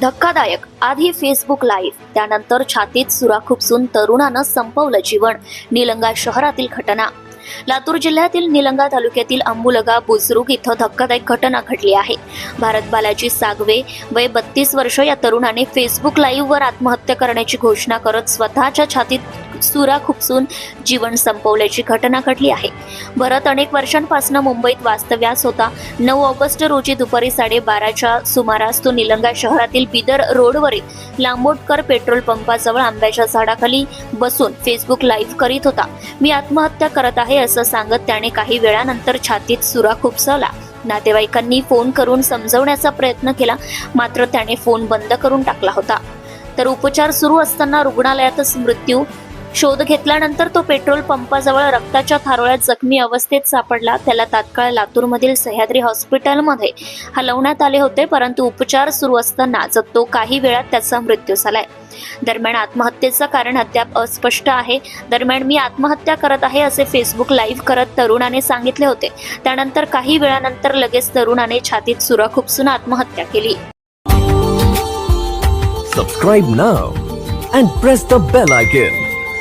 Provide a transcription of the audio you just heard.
धक्कादायक. आधी Facebook live त्यानंतर छातीत सुरा खुपसून तरुणानं संपवलं जीवन. निलंगा शहरातील घटना. लातूर जिल्ह्यातील निलंगा तालुक्यातील अंबुलगा बुजरुक इथं धक्कादायक घटना घडली आहे. भारत बालाजी सागवे वय बत्तीस वर्ष या तरुणाने फेसबुक लाईव्हवर आत्महत्या करण्याची घोषणा करत स्वतःच्या छातीत सुरा खुपसून जीवन संपवल्याची घटना घडली आहे. भरत अनेक वर्षांपासून मुंबईत वास्तव्यास होता. नऊ ऑगस्ट रोजी दुपारी साडेबाराच्या सुमारास तो निलंगा शहरातील बिदर रोडवरील लांबोटकर पेट्रोल पंपाजवळ आंब्याच्या झाडाखाली बसून फेसबुक लाईव्ह करीत होता. मी आत्महत्या करत आहे असं सांगत त्याने काही वेळानंतर छातीत सुरा खुपसवला. नातेवाईकांनी फोन करून समजवण्याचा प्रयत्न केला मात्र त्याने फोन बंद करून टाकला होता. तर उपचार सुरू असताना रुग्णालयातच मृत्यू शोध घेतल्यानंतर तो पेट्रोल पंपाजवळ रक्ताच्या थारोळ्यात जखमी अवस्थेत सापडला. त्याला तात्काळ लातूरमधील सह्याद्री हॉस्पिटलमध्ये हलवण्यात आले होते परंतु उपचार सुरू असतानाच तो काही वेळात त्याचा मृत्यू झालाय. दरम्यान आत्महत्येचं कारण अद्याप अस्पष्ट आहे. दरम्यान मी आत्महत्या करत आहे असे फेसबुक लाईव्ह करत तरुणाने सांगितले होते. त्यानंतर काही वेळानंतर लगेच तरुणाने छातीत सुरा खुपसून आत्महत्या केली. Subscribe now and press the bell icon